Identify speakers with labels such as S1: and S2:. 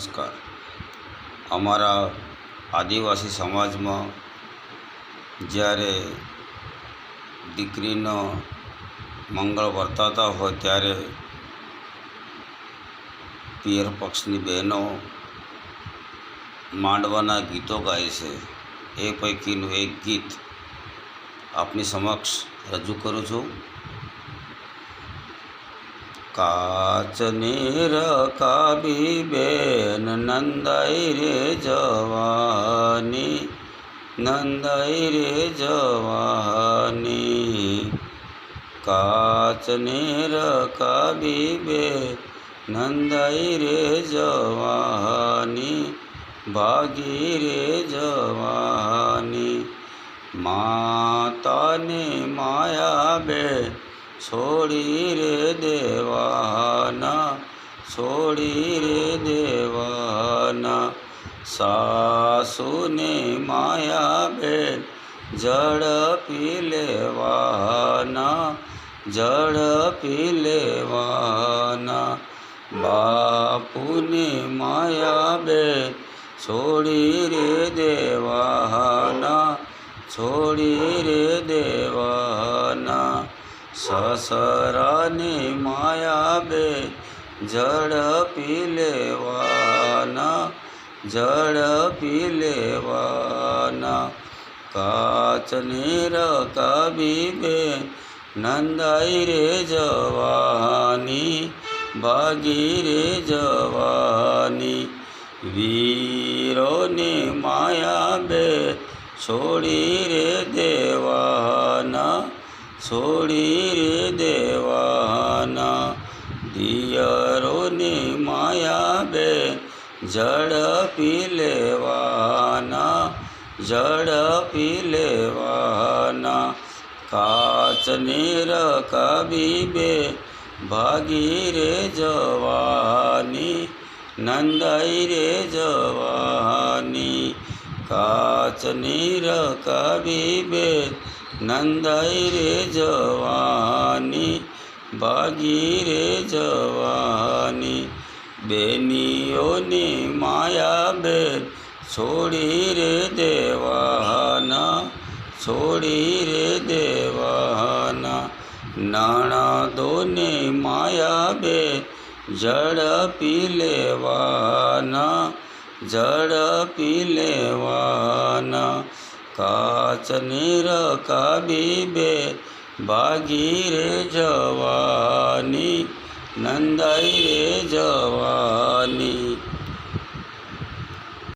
S1: નમસ્કાર. અમારા આદિવાસી સમાજમાં જ્યારે દીકરીનો મંગળ વર્તાતા હોય ત્યારે પિયર પક્ષની બહેનો માંડવાના ગીતો ગાય છે. એ પૈકીનું એક ગીત આપની સમક્ષ રજૂ કરું છું. કાચની રકાબી બેન નંદાઈ રે જવાની, નંદાઈ રે જવાની. કાચની રકાબી બે નંદાઈ રે જવાની, ભાગી રે જવાની. માતાને માયા બે છોડી રે દેવાના, છોડી રે દેવાના. સાસુને માયા બેન ઝડપી લેવાના ઝડપી લેવાના. બાપુને માયા બેન છોડી રે દેવાના, છોડી રે દેવાના. સસરાને માયા બે ઝડપી લેવાના ઝડપી લેવાના. કાચની રકાબી બે નંદાઈ રે જવાની, ભાગી રે જવાની. વીરોની માયા બે છોડી રે દેવાના છોડી રે દેવાના દિયરોને માયા બે ઝડપી લેવાના ઝડપી લેવાના કાચની રકાબી બે ભાગી રે જવાની નંદાઈ રે જવાની કાચની રકાબી બે નંદાઈ રે જવાની, ભાગી રે જવાની, બેનીઓની માયા બેન છોડી રે દેવાના, છોડી રે દેવાના. નણદોને માયા બે ઝડપી લેવાના ઝડપી લેવાના. કાચની રકાબી બે ભાગી રે જવાની નંદાઈ રે જવાની.